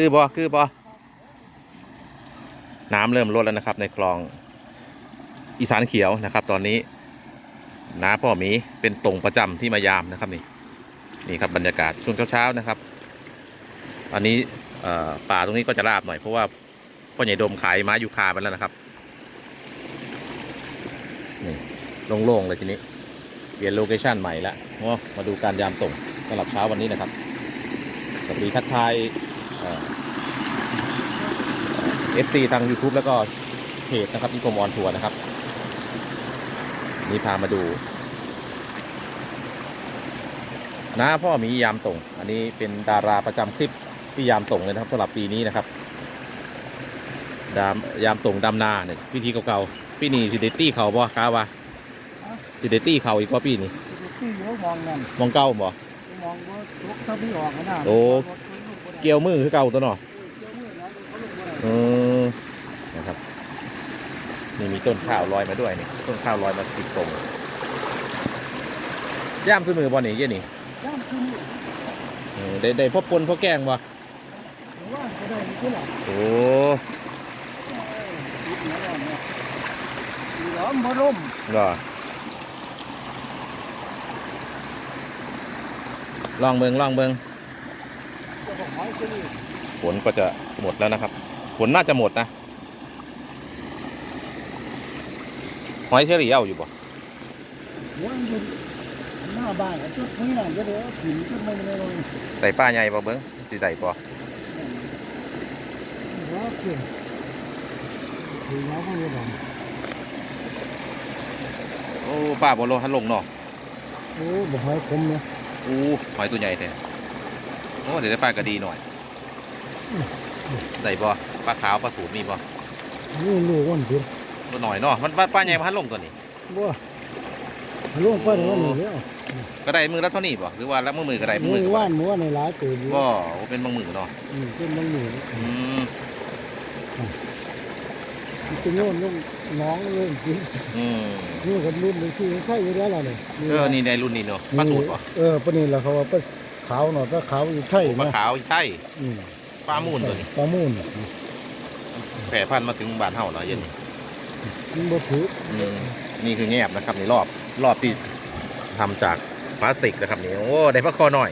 คือบอคือบอน้ำเริ่มลดแล้วนะครับ ในคลองอีสานเขียวนะครับ ตอนนี้น้าพ่อหมีเป็นตรงประจำที่มายามนะครับนี่นี่ครับบรรยากาศช่วงเช้าๆนะครับ อันนี้ป่าตรงนี้ก็จะราบหน่อยเพราะว่าพ่อใหญ่ดมขายไม้ยูคาไปแล้วนะครับนี่โล่งๆเลยทีนี้เปลี่ยนโลเคชั่นใหม่ละมาดูการยามส่งสำหรับเช้าวันนี้นะครับ สวัสดีทักทาย เอฟซีทาง YouTube แล้วก็เพจนะครับนิคมออนทัวร์นะครับ นี่พามาดูน้าพ่อหมียามส่งอันนี้เป็นดาราประจำคลิปที่ยามส่งเลยนะครับสำหรับปีนี้นะครับดามยามส่งดำนาเนี่ยพิธีเก่าๆพี่นี่สิเดตี้เขาบ่ค้าวะสิเดตี้เขาอีกว่าปีนี้ที่เยอะมองนั่นมองเก้าบ่มองว่าลุกถ้าพี่ออกนะโอ้ เกี่ยวมือคือเก่าตัวเนาะเกี่ยวมือนะเขาลงมาเออนะครับ นี่มีต้นข้าวลอยมาด้วยนี่ต้นข้าวลอยมาติดตรงย่ามซื้อมือบอลนี่เยี่ยนี่ย่ามขึ้นเออได้ได้พ่อปนพ่อแกงบ่หรือว่าจะได้ที่หลังโอ้ติดเหนือเนี่ยมีล้อมพร่มก็ลองเบิงลองเบิง ฝนก็จะหมดแล้วนะครับฝนน่าจะหมดนะหอยเชอรี่เอาอยู่บ่หัวมันอยู่หน้าบ้านกับชุดนี้น่ะจะเดี๋ยวถิ่นชุดไม่ไม่เลยใส่ป้าใหญ่บ่เบิงสิใส่บ่หัวขึ้นถึงแล้วก็จะบอกโอ้ป้าบ่ลงทันลงเนาะโอ้บอกหอยคมเนี่ยอู้หอยตัวใหญ่แท้โอ้เดี๋ยวได้ปลากระดีหน่อยได้บ่ปลาขาวปลาสูตรมีบ่นี่ลูกวันเพียงตัวหน่อยเนาะมันปลาปลาใหญ่พันลงตัวนี้บัวลูกไปเดี๋ยววันนี้แล้วก็ได้มือละเท่านี้บ่หรือว่าแล้วมือมือก็ได้มือมือนี่ก็ว่าบ่นหมูในหลายตัวอยู่ก็เป็นบางมือเนาะอืมเป็นบางหมูอืมเป็นโน่นลูกน้องเริ่มกินอืมนี่คนรุ่นหนึ่งที่ใช่อยู่แล้วล่ะเนี่ยเออนี่ในรุ่นนี้เนาะปลาสูตรบ่เออปะนี่แหละเขาว่าปลา ขาวหน่อยปลาขาวอยู่ไทยปลานะขาวใช่อืมปลามูนตัวนี้ปลามูนแผ่พันธุ์มาถึงบ้านเฮาแล้วเย็นนี้มันบ่ถืออืมนี่คือแงบนะครับนี่รอบรอบที่ทำจากพลาสติกนะครับนี่โอ้ได้ปลาคอหน่อย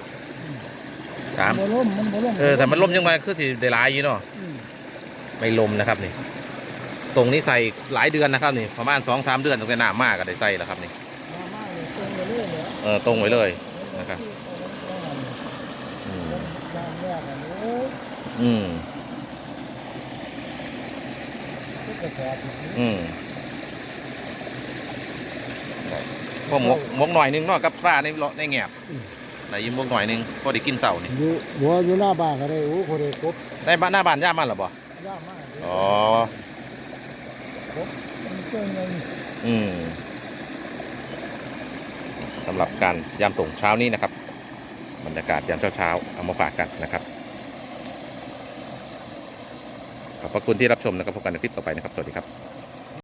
สาม บ่ล่มมันบ่ล่มเออแต่มันล่มยังไงคือสิได้หลายอยู่เนาะอืมไม่ลมนะครับนี่ ตรงนี้ใส่หลายเดือนนะครับนี่ประมาณสองสามเดือนตั้งแต่หนามากก็ได้ใส่แล้วครับนี่มามาเลยตรงไปเรื่อยเลยเออตรงไว้เลยนะครับอืมย่างแรก อันนี้โอ้ยอืมทุกกระสอบอืมพอหมกหมกหน่อยนึงเนาะกับปลาในเลาะในแงบได้ยินหมกหน่อยนึงพอได้กินเสานี่อยู่หัวอยู่หน้าบ้านก็ได้โอ้คนได้ครบได้บ้านหน้าบ้านย่ามันเหรอบ่ยากมากเลยอ๋อครบมันเกินเงินอืมสำหรับการยามส่งเช้านี้นะครับ บรรยากาศยามเช้าๆเอามาฝากกันนะครับ ขอบพระคุณที่รับชมนะครับพบกันในคลิปต่อไปนะครับ สวัสดีครับ